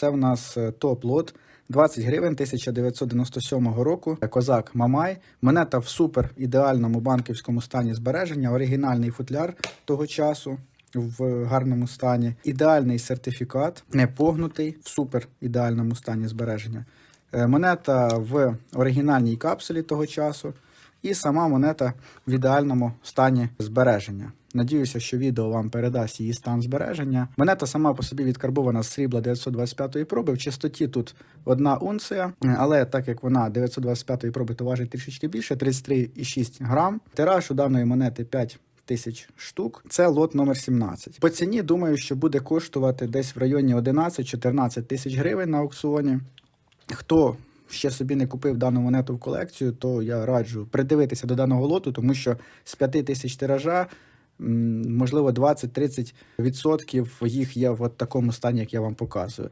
Це в нас е, топ-лот. 20 гривень 1997 року. Козак Мамай. Монета в супер ідеальному банківському стані збереження, оригінальний футляр того часу. В гарному стані, ідеальний сертифікат, не погнутий, в супер ідеальному стані збереження. Е, Монета в оригінальній капсулі того часу, і сама монета в ідеальному стані збереження. Надіюся, що відео вам передасть її стан збереження. Монета сама по собі відкарбована з срібла 925 проби. В чистоті тут одна унція, але так як вона 925 проби, то важить трішечки більше 33,6 грам. Тираж у даної монети 5 тисяч штук. Це лот номер 17. По ціні думаю, що буде коштувати десь в районі 11-14 тисяч гривень на аукціоні. Хто ще собі не купив дану монету в колекцію, то я раджу придивитися до даного лоту, тому що з 5 тисяч тиража. Можливо, 20-30% їх є в такому стані, як я вам показую.